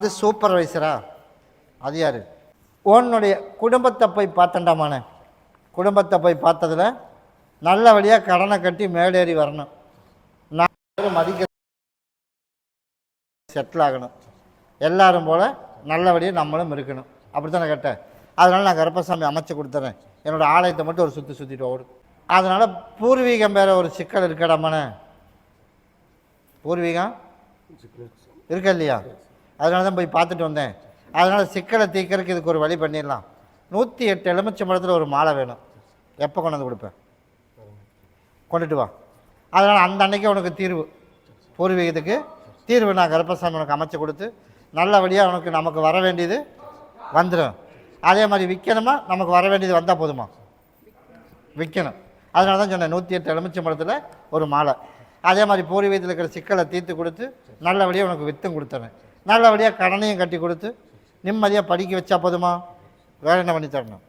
அது சூப்பர்வைசரா அது யார்? உன்னுடைய குடும்பத்தை போய் பார்த்தண்டாமான குடும்பத்தை போய் பார்த்ததுல நல்ல வழியாக கடனை கட்டி மேலேறி வரணும். நான் மதிக்க செட்டில் ஆகணும். எல்லாரும் போல் நல்லபடியாக நம்மளும் இருக்கணும். அப்படி தானே கேட்டேன்? அதனால் நான் கருப்பசாமி அமைச்சு கொடுத்துறேன். என்னோடய ஆலயத்தை மட்டும் ஒரு சுற்றி சுற்றிட்டு ஓடும் அதனால் பூர்வீகம் வேறு ஒரு சிக்கல் இருக்கடாமானே பூர்வீகம்? இருக்கா இல்லையா? அதனால தான் போய் பார்த்துட்டு வந்தேன். அதனால் சிக்கலை தீக்கிறதுக்கு இதுக்கு ஒரு வழி பண்ணிடலாம். நூற்றி எட்டு எலுமிச்சம்பழத்தில் ஒரு மாலை வேணும். எப்போ கொண்டு வந்து கொடுப்பேன்? கொண்டுட்டு வா. அதனால் அந்த அன்னைக்கு உனக்கு தீர்வு. பூர்வீகத்துக்கு தீர்வு. நான் கருப்பசாமி உனக்கு அமைச்சு கொடுத்து நல்லபடியாக உனக்கு நமக்கு வர வேண்டியது வந்துடும் அதே மாதிரி விற்கணுமா நமக்கு வர வேண்டியது வந்தால் போதுமா? விற்கணும் அதனால தான் சொன்னேன் நூற்றி எட்டு எலுமிச்சம்பழத்தில் ஒரு மாலை. அதே மாதிரி பூர்வீகத்தில் இருக்கிற சிக்கலை தீர்த்து கொடுத்து நல்லபடியாக உனக்கு வித்தும் கொடுத்துறேன். நல்லபடியாக கடனையும் கட்டி கொடுத்து நிம்மதியாக படிக்க வச்சா போதுமா? வேறு என்ன பண்ணி தரணும்?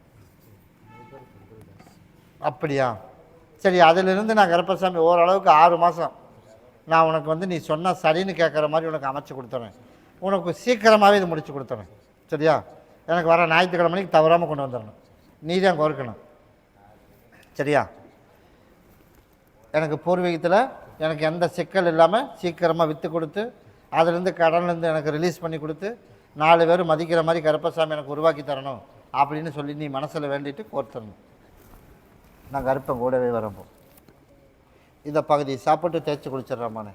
அப்படியா? சரி அதிலிருந்து நான் கருப்பசாமி ஓரளவுக்கு ஆறு மாதம் நான் உனக்கு வந்து நீ சொன்னால் சரின்னு கேட்குற மாதிரி உனக்கு அமைச்சு கொடுத்துறேன். உனக்கு சீக்கிரமாகவே இது முடிச்சு கொடுத்துறேன். சரியா? எனக்கு வர ஞாயிற்றுக்கிழமைக்கு தவறாமல் கொண்டு வந்துடணும். நீ தான் கோர்க்கணும். சரியா? எனக்கு பூர்வீகத்தில் எனக்கு எந்த சிக்கல் இல்லாமல் சீக்கிரமாக விற்று கொடுத்து அதுலேருந்து கடன்லேருந்து எனக்கு ரிலீஸ் பண்ணி கொடுத்து நாலு பேர் மதிக்கிற மாதிரி கருப்பசாமி எனக்கு உருவாக்கி தரணும் அப்படின்னு சொல்லி நீ மனசில் வேண்டிட்டு கோர்த்தரணும் நான் கருப்பன் கூடவே வரப்போ இந்த பகுதி சாப்பிட்டு தேய்ச்சி குளிச்சிட்றாமானே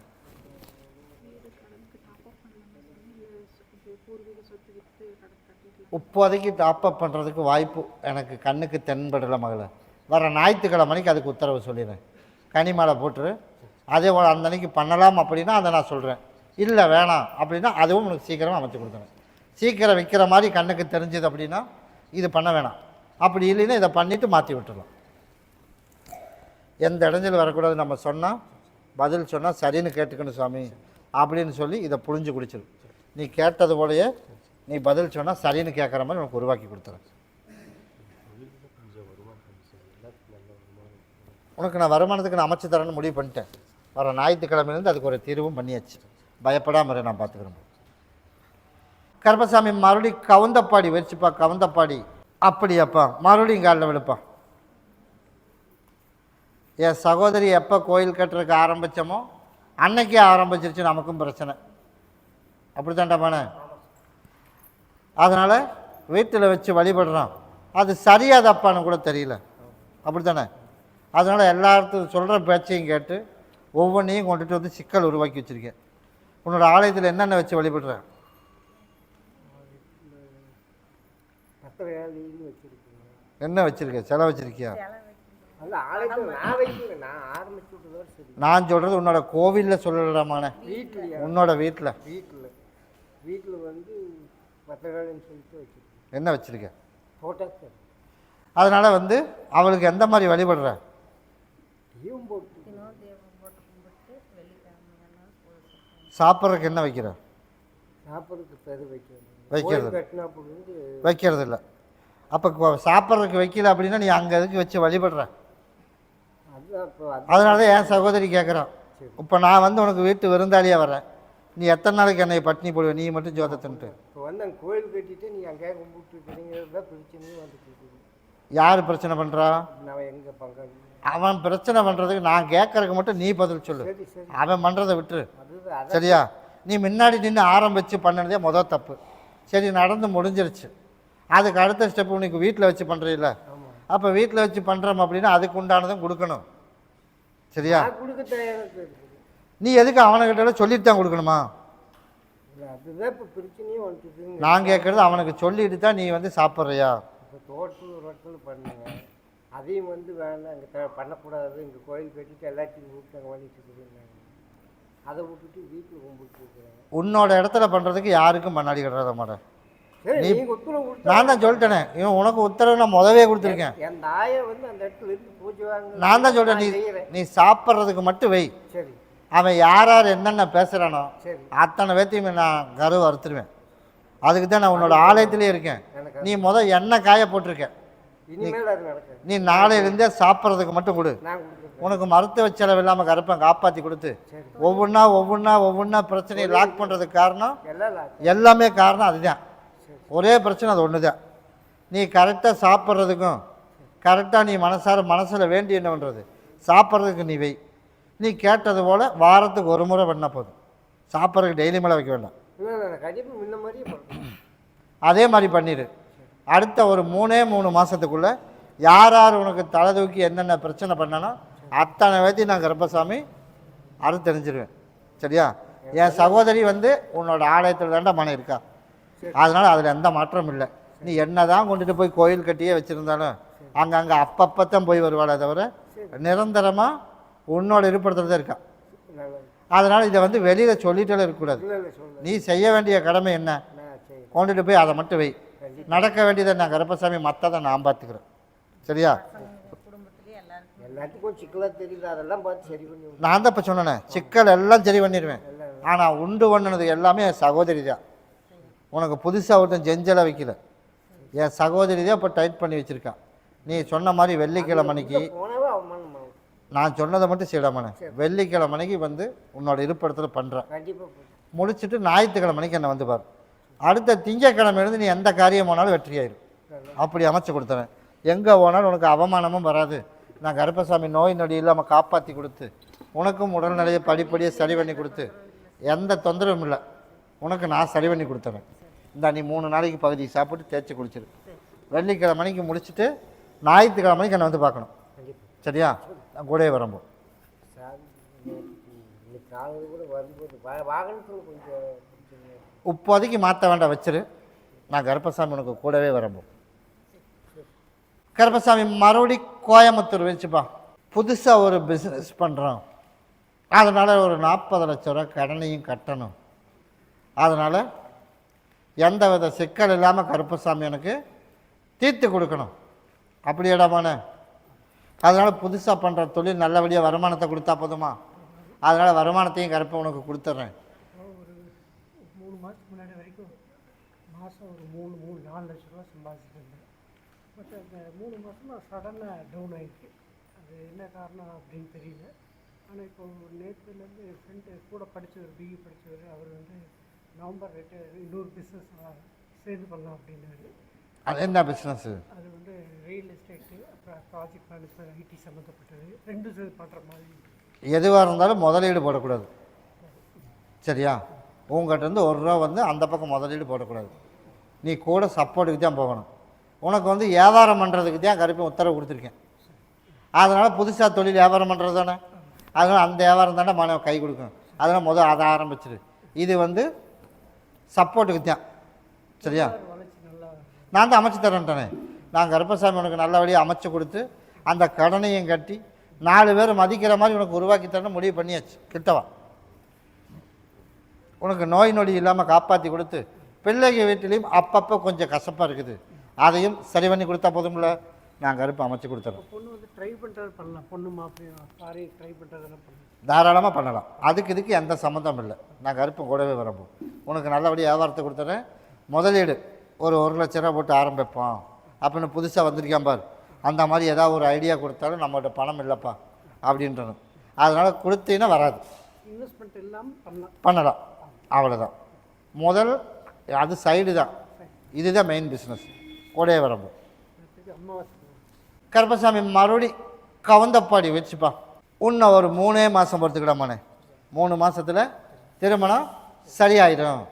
இப்போதைக்கு டாப் அப் பண்ணுறதுக்கு வாய்ப்பு எனக்கு கண்ணுக்கு தென்படலை மகளை. வர ஞாயிற்றுக்கிழமைக்கு அதுக்கு உத்தரவு சொல்லிடுறேன். கனிமலை போட்டுரு. அதே போல் அந்த அன்னைக்கு பண்ணலாம் அப்படின்னா அதை நான் சொல்கிறேன் இல்லை வேணாம். அப்படின்னா அதுவும் உனக்கு சீக்கிரமாக அமைச்சு கொடுத்துறேன் சீக்கிரம் விற்கிற மாதிரி கண்ணுக்கு தெரிஞ்சது அப்படின்னா இது பண்ண வேணாம். அப்படி இல்லைன்னா இதை பண்ணிவிட்டு மாற்றி விட்டுடலாம் எந்த இடைஞ்சல் வரக்கூடாது நம்ம சொன்னால் பதில் சொன்னால் சரின்னு கேட்டுக்கணும் சுவாமி அப்படின்னு சொல்லி இதை புழிஞ்சு குடிச்சிடும் நீ கேட்டது போலயே நீ பதில் சொன்னால் சரின்னு கேட்குற மாதிரி உனக்கு உருவாக்கி கொடுத்துறேன். உனக்கு நான் வருமானத்துக்கு நான் அமைச்சு தரேன்னு முடிவு பண்ணிட்டேன். வர ஞாயிற்றுக்கிழமையிலேருந்து அதுக்கு ஒரு தீர்வும் பண்ணியாச்சு. பயப்படாமல் நான் பார்த்துக்கிறேன் கருப்பசாமி மறுபடியும் கவுந்தப்பாடி வச்சுப்பா கவுந்தப்பாடி. அப்படியாப்பா மறுபடியும் காலில் விழுப்பா. என் சகோதரி எப்போ கோயில் கட்டுறதுக்கு ஆரம்பித்தோமோ அன்னைக்கே ஆரம்பிச்சிருச்சு நமக்கும் பிரச்சனை. அப்படி தாண்டாப்பானே அதனால் வீட்டில் வச்சு வழிபடுறோம் அது சரியாதப்பான்னு கூட தெரியல. அப்படி தானே அதனால் எல்லாத்துக்கும் சொல்கிற பேச்சையும் கேட்டு ஒவ்வொன்றையும் கொண்டுட்டு வந்து சிக்கல் உருவாக்கி வச்சுருக்கேன். உன்னோட ஆலயத்தில் என்னென்ன வச்சு வழிபடுற? என்ன வச்சுருக்க? சிலை வச்சுருக்கியா? நான் சொல்கிறது உன்னோட கோவிலில் வீட்லையா? உன்னோட வீட்டில் வீட்டில் வீட்டில் வந்து என்ன வச்சுருக்க? அதனால் வந்து அவளுக்கு எந்த மாதிரி வழிபடுற தீபம் போட்டு சாப்பிட்றதுக்கு என்ன வைக்கிற? வைக்கிறது. வைக்கிறது. இல்லை அப்போ சாப்பிட்றதுக்கு வைக்கல அப்படின்னா நீ அங்கே எதுக்கு வச்சு வழிபடுற? அதனால தான் என் சகோதரி கேட்குறான் இப்போ நான் வந்து உனக்கு வீட்டு விருந்தாளியாக வரேன் நீ எத்தனை நாளைக்கு என்னை பட்டினி போடுவ? நீ மட்டும் ஜோத தின்ட்டு. இப்போ வந்து அங்கே கோயில் கட்டிட்டு நீ அங்கேயே கும்பிட்டு யார் பிரச்சனை பண்ணுறா அவன் பிரச்சனை பண்ணுறதுக்கு நான் கேட்கறதுக்கு மட்டும் நீ பதில் சொல்லு. அவன் பண்ணுறதை விட்டுரு. சரியா? நீ முன்னாடி நின்று ஆரம்பித்து பண்ணதே மொதல் தப்பு. சரி நடந்து முடிஞ்சிருச்சு. அதுக்கு அடுத்த ஸ்டெப் உனக்கு வீட்டில் வச்சு பண்ணுறீல்ல அப்போ வீட்டில் வச்சு பண்ணுறோம் அப்படின்னா அதுக்கு உண்டானதும் கொடுக்கணும். சரியா? நீ எதுக்கு அவனுக்கிட்ட சொல்லிட்டு தான் கொடுக்கணுமா? நான் கேட்குறது அவனுக்கு சொல்லிட்டு தான் நீ வந்து சாப்பிட்றியா? தோட்டத்தில் ஒரு இடத்துல பண்ணுங்க. அதையும் வந்து வேணாம் இங்கே பண்ணக்கூடாது. இங்கே கோயில் கட்டிட்டு எல்லாத்தையும் கூப்பிட்டு அங்கே பண்ணிட்டு இருக்குதுங்க அதை விட்டுட்டு வீட்டில் கும்பிட்டு இருக்கிறேன். உன்னோட இடத்துல பண்ணுறதுக்கு யாருக்கும் மண்ணாடி கட்டுறத மாட்டேன் நீ- நான் தான் சொல்லிட்டேனே. இவன் உனக்கு உத்தரவு நான் முதவே கொடுத்துருக்கேன். என் தாயை வந்து அந்த இடத்துல இருந்து பூஜை நான் தான் சொல்கிறேன் நீ நீ சாப்பிட்றதுக்கு மட்டும் வை. சரி. அவன் யார் யார் என்னென்ன பேசுகிறானோ சரி. அத்தனை பேர்த்தையுமே நான் கரு அறுத்துருவேன். அதுக்கு தான் நான் உன்னோட ஆலயத்திலே இருக்கேன். நீ முத எண்ணெய் காய போட்டிருக்க. நீ நாளையிலேருந்தே சாப்பிட்றதுக்கு மட்டும் கொடு. உனக்கு மருத்துவ செலவு இல்லாமல் கருப்பை காப்பாற்றி கொடுத்து ஒவ்வொன்றா ஒவ்வொன்றா ஒவ்வொன்றா பிரச்சனையை லாக் பண்ணுறதுக்கு காரணம் எல்லாம் காரணம் அதுதான். ஒரே பிரச்சனை அது ஒன்று தான் நீ கரெக்டாக சாப்பிட்றதுக்கும் கரெக்டாக நீ மனசார மனசில் வேண்டி என்ன பண்ணுறது சாப்பிட்றதுக்கு நீ வை. நீ கேட்டது போல் வாரத்துக்கு ஒரு முறை பண்ண போதும். சாப்பிட்றதுக்கு டெய்லி மேலே வைக்க வேண்டாம். கண்டிப்பாக முன்ன அதே மாதிரி பண்ணிடு அடுத்த ஒரு மூணே மூணு மாதத்துக்குள்ளே யார் யார் உனக்கு தலை தூக்கி என்னென்ன பிரச்சனை பண்ணனோ அத்தனை பேர்த்தையும் நான் கருப்பசாமி அறுத்து தெரிஞ்சிருவேன் சரியா? என் சகோதரி வந்து உன்னோட ஆலயத்தில் தாண்டா மனம் இருக்கா? அதனால் அதில் எந்த மாற்றமும் இல்லை. நீ என்ன தான் கொண்டுட்டு போய் கோயில் கட்டியே வச்சுருந்தாலும் அங்கங்கே அப்பப்போ தான் போய் வருவாளே தவிர நிரந்தரமாக உன்னோட இருப்பிடத்தில் தான் இருக்கா. அதனால் இதை வந்து வெளியில் சொல்லிட்டே இருக்கக்கூடாது. நீ செய்ய வேண்டிய கடமை என்ன? கொண்டுட்டு போய் அதை மட்டும் வை. நடக்க வேண்டியதை நான் கருப்பசாமி மற்றதை நான் பார்த்துக்கிறேன் சரியா. நான் தான் இப்போ சொன்னேனே சிக்கல் எல்லாம் சரி பண்ணிடுவேன். ஆனால் உண்டு பண்ணுனது எல்லாமே என் சகோதரி தான். உனக்கு புதுசாக ஒருத்தன் ஜெஞ்சலை வைக்கல. என் சகோதரி தான் இப்போ டைட் பண்ணி வச்சுருக்கான். நீ சொன்ன மாதிரி அவமானம் ஆகும் நான் சொன்னதை மட்டும் செய்யலாமண்ணே வெள்ளிக்கிழமணிக்கு வந்து உன்னோட இருப்பிடத்தில் பண்ணுறேன் முடிச்சுட்டு ஞாயிற்றுக்கிழமணிக்கு என்னை வந்து பாரு. அடுத்த திங்கக்கிழமையிலேருந்து நீ எந்த காரியம் போனாலும் வெற்றியாயிரும். அப்படி அமைச்சு கொடுத்துறேன். எங்கே போனாலும் உனக்கு அவமானமும் வராது. நான் கருப்பசாமி நோய் நொடி இல்லாமல் காப்பாற்றி கொடுத்து உனக்கும் உடல்நிலையை படிப்படியாக சரி பண்ணி கொடுத்து எந்த தொந்தரவும் இல்லை. உனக்கு நான் சரி பண்ணி கொடுத்துறேன். இந்த நீ மூணு நாளைக்கு பகுதி சாப்பிட்டு தேய்ச்சி குளிச்சிரு. வெள்ளிக்கிழமணிக்கு முடிச்சுட்டு ஞாயிற்றுக்கிழமணிக்கு என்னை வந்து பார்க்கணும். சரியா? நான் கூடவே வரம்போ சாமி இன்னைக்கு காலையில் கூட வரும்போது. இப்போதைக்கு மாற்ற வேண்டாம் வச்சிரு. நான் கருப்பசாமி உனக்கு கூடவே வரம்போ கருப்பசாமி மறுபடி கோயம்புத்தூர் வச்சுப்பா. புதுசாக ஒரு பிஸ்னஸ் பண்ணுறோம் அதனால் ஒரு நாற்பது லட்ச ரூபா கடனையும் கட்டணும். அதனால் எந்த வித சிக்கல் இல்லாமல் கருப்பசாமி எனக்கு தீர்த்து கொடுக்கணும். அப்படி இடமான அதனால் புதுசாக பண்ணுற தொழில் நல்லபடியாக வருமானத்தை கொடுத்தா போதுமா? அதனால் வருமானத்தையும் கருப்பை உனக்கு கொடுத்துட்றேன் மூணு மாதத்துக்கு முன்னாடி வரைக்கும் மாதம் ஒரு மூணு மூணு நாலு லட்ச ரூபா சம்பாதிச்சிட்டு இருந்தேன். பட் அந்த மூணு மாதமாக சடனாக டவுன் ஆயிடுச்சு. அது என்ன காரணம் அப்படின்னு தெரியல. ஆனால் இப்போ நேற்றுலேருந்து என் ஃப்ரெண்டு கூட படித்தவர் பிஇ படித்தவர் அவர் வந்து நவம்பர் ரெண்டு இன்னொரு பிஸ்னஸ் சேர்ந்து பண்ணலாம் அப்படின்னாரு. அது என்ன பிஸ்னஸ்ஸு அது வந்து ரியல் எஸ்டேட்டு அப்புறம் ப்ராஜெக்ட் மேனேஜ்மெண்ட் ஐடி சம்மந்தப்பட்டது ரெண்டும் சேர்ந்து பண்ணுற மாதிரி. எதுவாக இருந்தாலும் முதலீடு போடக்கூடாது. சரியா? உங்கள்கிட்ட இருந்து ஒரு ரூபா வந்து அந்த பக்கம் முதலீடு போடக்கூடாது. நீ கூட சப்போர்ட்டுக்கு தான் போகணும். உனக்கு வந்து வியாபாரம் பண்ணுறதுக்கு தான் கருப்பி உத்தரவு கொடுத்துருக்கேன். அதனால் புதுசாக தொழில் வியாபாரம் பண்ணுறது தானே? அதனால் அந்த வியாபாரம் தானே மன கை கொடுக்கும். அதனால் முதல் அதை ஆரம்பிச்சிரு. இது வந்து சப்போர்ட்டுக்கு தான். சரியா? நான் தான் அமைச்சு தரேன்ட்டானே. நான் கருப்பசாமி உனக்கு நல்லபடியாக அமைச்சு கொடுத்து அந்த கடனையும் கட்டி நாலு பேர் மதிக்கிற மாதிரி உனக்கு உருவாக்கி தரணும் முடிவு பண்ணியாச்சு. கிட்டவா? உனக்கு நோய் நொடி இல்லாமல் காப்பாற்றி கொடுத்து பிள்ளைங்க வீட்டிலையும் அப்பப்போ கொஞ்சம் கசப்பாக இருக்குது. அதையும் சரி பண்ணி கொடுத்தா போதும்ல? நான் கருப்பு அமைச்சு கொடுத்துறேன். பொண்ணு வந்து ட்ரை பண்ணுறது பண்ணலாம். பொண்ணு மாப்பிள்ளையும் சாரி ட்ரை பண்ணுறதெல்லாம் தாராளமாக பண்ணலாம். அதுக்கு இதுக்கு எந்த சம்மந்தம் இல்லை. நான் கருப்பு கூடவே வரப்போ உனக்கு நல்லபடியாக வியாபாரத்தை கொடுத்துறேன். முதலீடு. ஒரு ஒரு லட்ச ரூபா போட்டு ஆரம்பிப்போம். அப்படின்னு புதுசாக வந்திருக்கான் பார். அந்த மாதிரி ஏதாவது ஒரு ஐடியா கொடுத்தாலும் நம்மகிட்ட பணம் இல்லைப்பா அப்படின்றணும் அதனால் கொடுத்தீங்கன்னா வராது. இன்வெஸ்ட்மெண்ட் இல்லாமல் பண்ணலாம். பண்ணலாம். அவ்வளோதான் முதல் அது சைடு தான். இதுதான் மெயின் பிஸ்னஸ் கூடவே அமாவாசை. கருப்பசாமி மறுபடி கவுந்தப்பாடி வச்சுப்பா. இன்னும் ஒரு மூணே மாதம் பொறுத்துக்கிடாமாண்ணே மூணு மாதத்தில் திருமணம் சரியாயிடும்.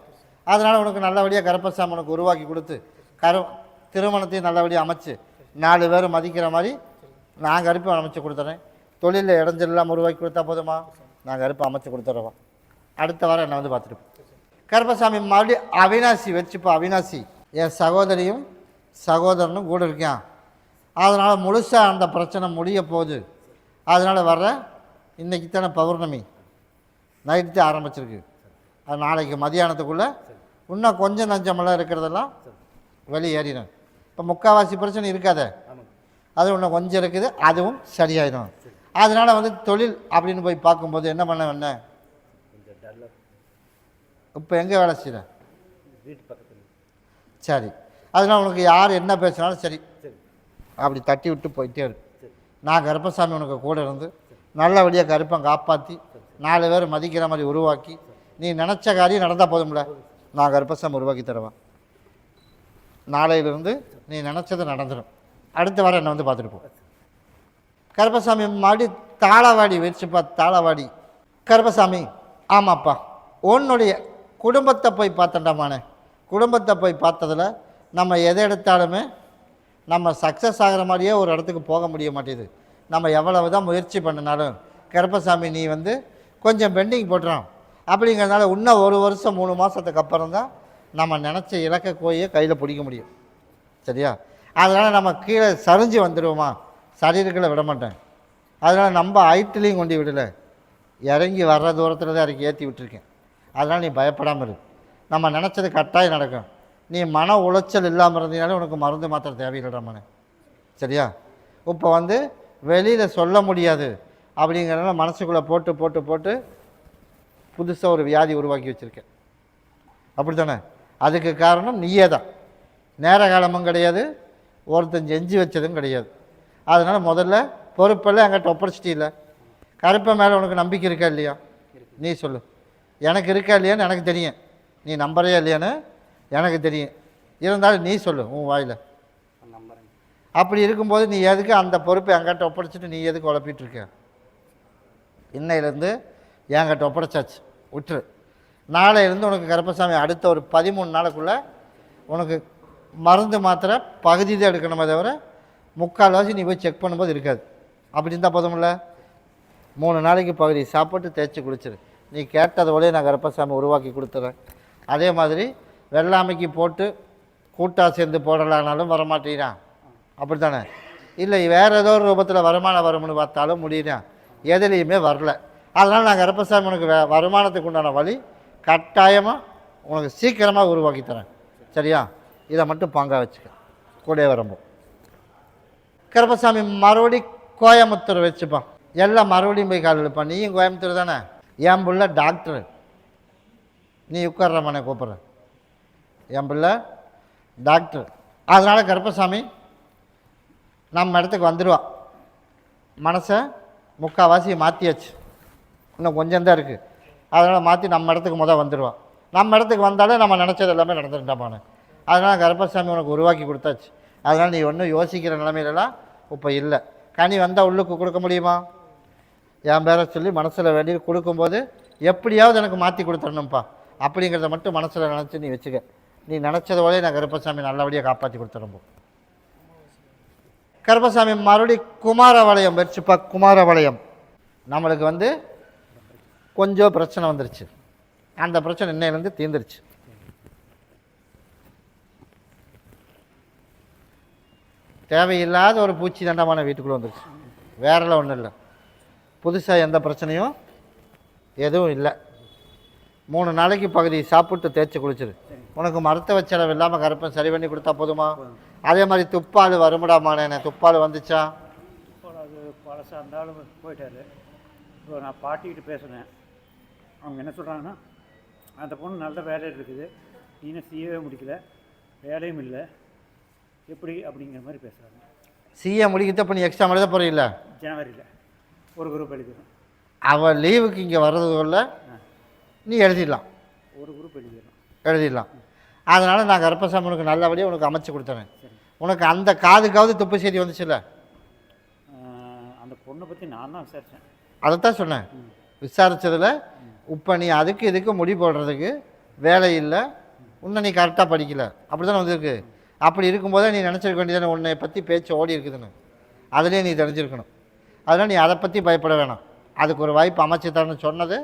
அதனால் உனக்கு நல்லபடியாக கருப்பசாமி உனக்கு உருவாக்கி கொடுத்து கரு திருமணத்தையும் நல்லபடியாக அமைச்சு நாலு பேர் மதிக்கிற மாதிரி நான் கருப்பு அமைச்சு கொடுத்துறேன். தொழிலில் இடைஞ்சலாம் உருவாக்கி கொடுத்தா போதுமா? நான் கருப்பு அமைச்சு கொடுத்துட்றோம் அடுத்த வாரம் என்னை வந்து பார்த்துட்டு கருப்பசாமி மறுபடியும் அவினாசி வச்சுப்பா அவினாசி. என் சகோதரியும் சகோதரனும் கூட இருக்கேன் அதனால் முழுசாக அந்த பிரச்சனை முடிய போகுது. அதனால் வர்ற இன்றைக்கி தானே பௌர்ணமி. நைட்டு ஆரம்பிச்சிருக்கு. அது நாளைக்கு மதியானத்துக்குள்ளே. இன்னும் கொஞ்சம் நஞ்சமெல்லாம் இருக்கிறதெல்லாம் வெளியேறிடும் இப்போ முக்கால்வாசி பிரச்சனை இருக்காதே. அது இன்னும் கொஞ்சம் இருக்குது அதுவும் சரியாயிடும். அதனால் வந்து தொழில் அப்படின்னு போய் பார்க்கும்போது என்ன பண்ண வேணேன் இப்போ எங்கே வேலை செய்கிறேன் சரி. அதனால் உனக்கு யார் என்ன பேசினாலும் சரி. அப்படி தட்டி விட்டு போயிட்டே இருக்கு நான் கருப்பசாமி உனக்கு கூட இருந்து நல்லபடியாக கருப்பன் காப்பாற்றி நாலு பேர் மதிக்கிற மாதிரி உருவாக்கி நீ நினச்ச காரியம் நடந்தால் போதும்ல. நான் கருப்பசாமி உருவாக்கி தருவேன் நாளையிலிருந்து நீ நினச்சது நடந்துடும் அடுத்த வாரம் என்னை வந்து பார்த்துட்டு போ. கருப்பசாமி மாடி தாளவாடி வச்சுப்பா தாளவாடி. கருப்பசாமி ஆமாப்பா. உன்னுடைய குடும்பத்தை போய் பார்த்தண்டாமானே குடும்பத்தை போய் பார்த்ததில் நம்ம எதை எடுத்தாலுமே நம்ம சக்ஸஸ் ஆகிற மாதிரியே ஒரு இடத்துக்கு போக முடிய மாட்டேது. நம்ம எவ்வளவு தான் முயற்சி பண்ணினாலும் கருப்பசாமி நீ வந்து கொஞ்சம் பெண்டிங் போட்டுறான். அப்படிங்கிறதுனால இன்னும் ஒரு வருஷம் மூணு மாதத்துக்கு அப்புறம் தான் நம்ம நினச்ச இலக்க கோயை கையில் பிடிக்க முடியும். சரியா? அதனால் நம்ம கீழே சரிஞ்சு வந்துடுவோமா சரீரங்களை விட மாட்டேன். அதனால் நம்ம ஹைட்லேயும் கொண்டு விடலை. இறங்கி வர்ற தூரத்தில் தான் இறக்கி ஏற்றி விட்டுருக்கேன். அதனால் நீ பயப்படாமல் இரு. நம்ம நினச்சது கட்டாயம் நடக்கும். நீ மன உளைச்சல் இல்லாமல் இருந்தீங்கனாலும் உனக்கு மருந்து மாத்திரை தேவையில்லடா மனே சரியா? இப்போ வந்து வெளியில் சொல்ல முடியாது. அப்படிங்கிறனால மனசுக்குள்ளே போட்டு போட்டு போட்டு புதுசாக ஒரு வியாதி உருவாக்கி வச்சுருக்கேன். அப்படி தானே அதுக்கு காரணம் நீயே தான். நேர காலமும் கிடையாது ஒருத்தன் செஞ்சு வச்சதும் கிடையாது. அதனால் முதல்ல பொறுப்பெல்லாம் என்கிட்ட ஒப்படைச்சிட்டில்ல கருப்பை மேலே உனக்கு நம்பிக்கை இருக்கா இல்லையா? நீ சொல்லு. எனக்கு இருக்கா இல்லையான்னு எனக்கு தெரியும். நீ நம்புறியா இல்லையான்னு எனக்கு தெரியும். இருந்தாலும் நீ சொல்லு உன் வாயில். அப்படி இருக்கும்போது நீ எதுக்கு அந்த பொறுப்பை என்கிட்ட ஒப்படைச்சிட்டு நீ எதுக்கு உழப்பிட்டு இருக்க? இன்னையிலேருந்து என்கிட்ட ஒப்படைச்சாச்சு. விட்டுரு. நாளையிலேருந்து உனக்கு கருப்பசாமி அடுத்த ஒரு பதிமூணு நாளுக்குள்ளே உனக்கு மருந்து மாத்திரை பகுதி தான் எடுக்கணுமே தவிர முக்கால்வாசி நீ போய் செக் பண்ணும்போது இருக்காது. அப்படி இருந்தால் போதும்ல மூணு நாளைக்கு பகுதி சாப்பிட்டு தேய்ச்சி குளிச்சிரு நீ கேட்டதோடய நான் கருப்பசாமி உருவாக்கி கொடுத்துறேன். அதே மாதிரி வெள்ளாமைக்கு போட்டு கூட்டாக சேர்ந்து போடலானாலும் வரமாட்டேங்கிறான் அப்படி தானே இல்லை வேறு ஏதோ ஒரு ரூபத்தில் வருமானம் வரும்னு பார்த்தாலும் முடியிறான் எதுலேயுமே வரல. அதனால் நான் கருப்பசாமி உனக்கு வருமானத்துக்கு உண்டான வழி கட்டாயமாக உனக்கு சீக்கிரமாக உருவாக்கி தரேன். சரியா? இதை மட்டும் பங்கா வச்சுக்க. கூட வரும்போது. கருப்பசாமி மறுபடி கோயம்புத்தூர் வச்சுப்பான் எல்லாம் மறுபடியும் போய் கால் எழுப்பான் நீயும் கோயம்புத்தூர் தானே? என் பிள்ளை டாக்டரு. நீ உட்கார்றமனை கூப்பிட்ற. என் பிள்ளை டாக்டர். அதனால் கருப்பசாமி நம்ம இடத்துக்கு வந்துடுவான் மனசை முக்கால்வாசி மாற்றியாச்சு இன்னும் கொஞ்சம் தான் இருக்குது அதனால் மாற்றி நம்ம இடத்துக்கு முதல் வந்துடுவான் நம்ம இடத்துக்கு வந்தாலே நம்ம நினச்சது எல்லாமே நடந்துட்டாப்பானு அதனால் கருப்பசாமி உனக்கு உருவாக்கி கொடுத்தாச்சு. அதனால் நீ ஒன்றும் யோசிக்கிற நிலமையிலலாம் இப்போ இல்லை. கனி வந்தால் உள்ளுக்கு கொடுக்க முடியுமா? என் பேரை சொல்லி மனசில் வேண்டி கொடுக்கும்போது எப்படியாவது எனக்கு மாற்றி கொடுத்துடணும்ப்பா அப்படிங்கிறத மட்டும் மனசில் நினச்சி நீ வச்சுக்க. நீ நினச்சதோடய நான் கருப்பசாமி நல்லபடியாக காப்பாற்றி கொடுத்துரும்போ கருப்பசாமி மறுபடி குமாரவளையம் வச்சுப்பா குமாரவளையம். நம்மளுக்கு வந்து கொஞ்சம் பிரச்சனை வந்துருச்சு. அந்த பிரச்சனை இன்னையிலேருந்து தீர்ந்துருச்சு. தேவையில்லாத ஒரு பூச்சி தண்டமான வீட்டுக்குள்ளே வந்துருச்சு. வேறெல்லாம் ஒன்றும் இல்லை. புதுசாக எந்த பிரச்சனையும் எதுவும் இல்லை. மூணு நாளைக்கு பகுதி சாப்பிட்டு தேய்ச்சி குளிச்சிரு. உனக்கு மருத்துவ செலவு இல்லாமல் கருப்பன் சரி பண்ணி கொடுத்தா போதுமா? அதே மாதிரி துப்பால் வருமுடாமானே துப்பால் வந்துச்சா? அது பழசாக இருந்தாலும் போயிட்டாரு. இப்போ நான் பாட்டிக்கிட்டு பேசுனேன். அவங்க என்ன சொல்கிறாங்கன்னா அந்த பொண்ணு நல்ல வேலையில் இருக்குது. இன்னும் செய்யவே முடிக்கல. வேலையும் இல்லை. எப்படி அப்படிங்கிற மாதிரி பேசுகிறாங்க சிஏ முடிக்கிட்ட இப்போ நீ எக்ஸாம் எழுத போகிறீல்ல ஜனவரியில். ஒரு குரூப் எழுதிடும் அவள் லீவுக்கு இங்கே வர்றதுக்குள்ள நீ எழுதிடலாம். ஒரு குரூப் எழுதிடும் எழுதிடலாம். அதனால் நான் கருப்பசாமி உனக்கு நல்லபடியாக உனக்கு அமைச்சு கொடுத்துறேன். உனக்கு அந்த காதுக்காவது துப்பு செய்தி வந்துச்சுல்ல? அந்த பொண்ணை பற்றி நான் தான் விசாரித்தேன் அதைத்தான் சொன்னேன். விசாரித்ததில் இப்போ நீ அதுக்கு இதுக்கு முடி போடுறதுக்கு வேலை இல்லை. இன்னும் நீ கரெக்டாக படிக்கல. அப்படி தானே வந்திருக்கு? அப்படி இருக்கும்போதே நீ நினச்சிருக்க வேண்டியதானே? உன்னை பற்றி பேச்சு ஓடி இருக்குதுன்னு. அதுலேயே நீ தெரிஞ்சிருக்கணும். அதனால் நீ அதை பற்றி பயப்பட வேணாம். அதுக்கு ஒரு வாய்ப்பு அமைச்சு தரணும்னு சொன்னது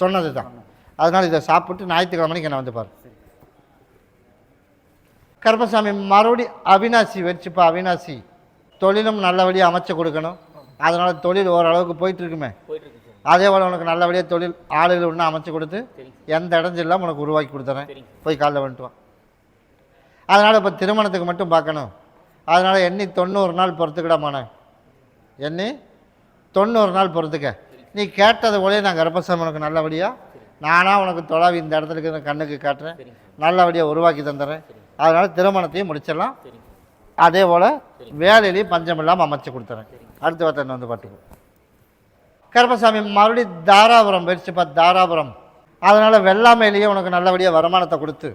சொன்னது தான் அதனால் இதை சாப்பிட்டு ஞாயிற்றுக்கிழமைக்கு என்ன வந்து பாரு. கருப்பசாமி மறுபடி அவினாசி வச்சுப்பா அவினாசி. தொழிலும் நல்லபடியாக அமைச்சு கொடுக்கணும். அதனால் தொழில் ஓரளவுக்கு போயிட்டு இருக்குமே. அதே போல் உனக்கு நல்லபடியாக தொழில் ஆளுகள் ஒன்று அமைச்சு கொடுத்து எந்த இடைஞ்சல் இல்லாமல் உனக்கு உருவாக்கி கொடுத்துறேன். போய் காலைல வந்துட்டு வா. அதனால் இப்போ திருமணத்துக்கு மட்டும் பார்க்கணும். அதனால் எண்ணி தொண்ணூறு நாள் பொறுத்துக்கிடமான எண்ணி தொண்ணூறு நாள் பொறுத்துக்க. நீ கேட்டது போலே நான் கர்ப்பசாமி உனக்கு நல்லபடியாக நானாக உனக்கு தொலைவி இந்த இடத்துல இருக்கிற கண்ணுக்கு காட்டுறேன். நல்லபடியாக உருவாக்கி தந்துடுறேன். அதனால் திருமணத்தையும் முடிச்சிடலாம். அதே போல் வேலையிலையும் பஞ்சம் இல்லாமல் அமைச்சு கொடுத்துறேன். அடுத்த வார்த்தை வந்து பார்த்துக்கோ கருப்பசாமி மறுபடியும் தாராபுரம் போயிடுச்சுப்பா தாராபுரம். அதனால் வெள்ளாமையிலேயே உனக்கு நல்லபடியாக வருமானத்தை கொடுத்து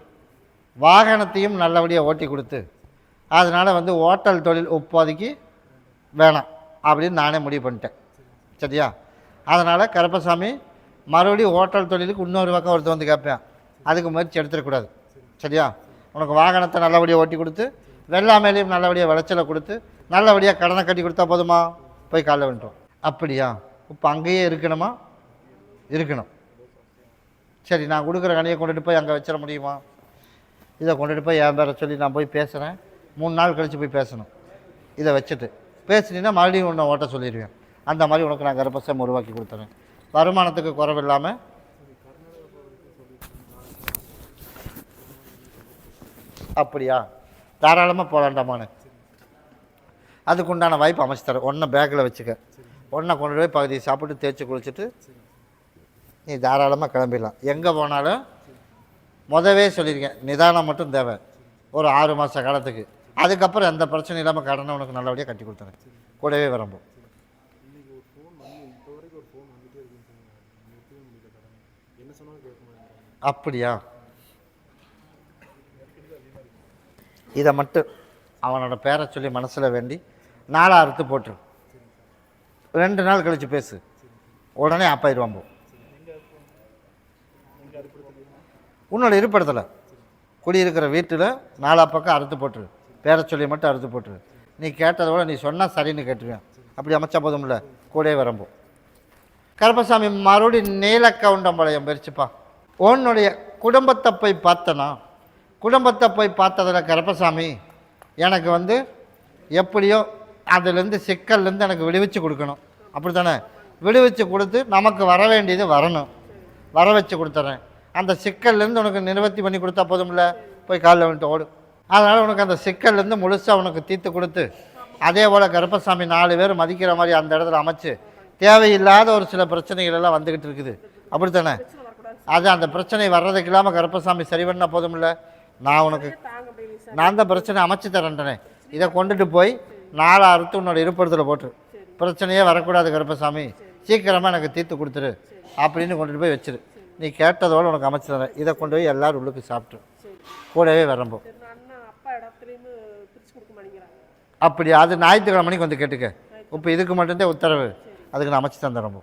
வாகனத்தையும் நல்லபடியாக ஓட்டி கொடுத்து அதனால் வந்து ஹோட்டல் தொழில் இப்போதைக்கு வேணாம் அப்படின்னு நானே முடிவு பண்ணிட்டேன். சரியா? அதனால் கருப்பசாமி மறுபடியும் ஹோட்டல் தொழிலுக்கு இன்னொரு பக்கம் ஒருத்தர் வந்து கேட்பேன். அதுக்கு முயற்சி எடுத்துடக்கூடாது சரியா? உனக்கு வாகனத்தை நல்லபடியாக ஓட்டி கொடுத்து வெள்ளாமையிலையும் நல்லபடியாக விளைச்சலை கொடுத்து நல்லபடியாக கடனை கட்டி கொடுத்தா போதுமா? போய் காலைல வந்துட்டோம். அப்படியா? இப்போ அங்கேயே இருக்கணுமா? இருக்கணும். சரி நான் கொடுக்குற கனியை கொண்டுட்டு போய் அங்கே வச்சிட முடியுமா? இதை கொண்டுட்டு போய் என் பேரை சொல்லி நான் போய் பேசுகிறேன் மூணு நாள் கழித்து போய் பேசணும். இதை வச்சுட்டு. பேசினீங்கன்னா மறுபடியும் உன்னை ஓட்ட சொல்லிடுவேன். அந்த மாதிரி உனக்கு நான் கர்ப்பசம் உருவாக்கி கொடுத்துறேன். வருமானத்துக்கு குறவில்லாமல் அப்படியா? தாராளமாக போகலாண்டாமான்னு அதுக்குண்டான வாய்ப்பு அமைச்சு தரேன். ஒன்றை பேக்கில் வச்சுக்க. ஒன்றை கொண்டு போய் பகுதியை சாப்பிட்டு தேய்ச்சி குளிச்சுட்டு நீ தாராளமாக கிளம்பிடலாம். எங்கே போனாலும் முதவே சொல்லியிருக்கேன் நிதானம் மட்டும் தேவை. ஒரு ஆறு மாத காலத்துக்கு. அதுக்கப்புறம் எந்த பிரச்சனையும் இல்லாமல் கடனை உனக்கு நல்லபடியாக கட்டி கொடுத்துறேன். கூடவே வரம்போம் அப்படியா? இதை மட்டும் அவனோட பேரை சொல்லி மனசில் வேண்டி நாளாக அறுத்து போட்டுரு. ரெண்டு நாள் கழித்து பேசு. உடனே ஆப்பாயிருவான் போ. உன்னோட இருப்பிடத்தில். குடியிருக்கிற வீட்டில் நாலா பக்கம் அறுத்து போட்டுரு. பேரை சொல்லி மட்டும் அறுத்து போட்டுரு. நீ கேட்டதை விட நீ சொன்னால் சரின்னு கேட்டுருவேன். அப்படி அமைச்சா போதும்ல. கூடவே வரம்போ கருப்பசாமி மறுபடியும் நீலக்கவுண்டம்பாளையம் பிரிச்சுப்பா உன்னுடைய குடும்பத்தை போய் பார்த்தனா? குடும்பத்தை போய் பார்த்ததில் கருப்பசாமி எனக்கு வந்து எப்படியோ அதுலேருந்து சிக்கல்லேருந்து எனக்கு விடுவிச்சு கொடுக்கணும். அப்படி தானே விடுவிச்சு கொடுத்து நமக்கு வர வேண்டியது வரணும். வர வச்சு கொடுத்துட்றேன். அந்த சிக்கல்லேருந்து உனக்கு நிவர்த்தி பண்ணி கொடுத்தா போதும்ல? போய் காலில் வந்துட்டு ஓடு. அதனால் உனக்கு அந்த சிக்கல்லேருந்து முழுசாக உனக்கு தீர்த்து கொடுத்து அதே போல் கருப்பசாமி நாலு பேர் மதிக்கிற மாதிரி அந்த இடத்துல அமைச்சு தேவையில்லாத ஒரு சில பிரச்சனைகள் எல்லாம் வந்துக்கிட்டு இருக்குது. அப்படி தானே அது அந்த பிரச்சனை வர்றதுக்கு இல்லாமல் கருப்பசாமி சரி பண்ணால் போதும்ல? நான் உனக்கு நான் தான் பிரச்சனை அமைச்சு தரேன்டனே இதை கொண்டுட்டு போய் நாலு அறுத்து உன்னோட இருப்பிடத்தில் போட்டுரு பிரச்சனையே வரக்கூடாது கருப்பசாமி சீக்கிரமாக எனக்கு தீர்த்து கொடுத்துரு அப்படின்னு கொண்டுட்டு போய் வச்சிரு. நீ கேட்டதோடு உனக்கு அமைச்சு தரேன். இதை கொண்டு போய் எல்லாரும் உள்ளுக்கு சாப்பிட்ரு கூடவே வரம்போ. அப்படி அது ஞாயிற்றுக்கிழமை மணிக்கு வந்து கேட்டுக்க. இப்போ இதுக்கு மட்டும்தான் உத்தரவு. அதுக்கு நான் அமைச்சு தந்துடுறோம்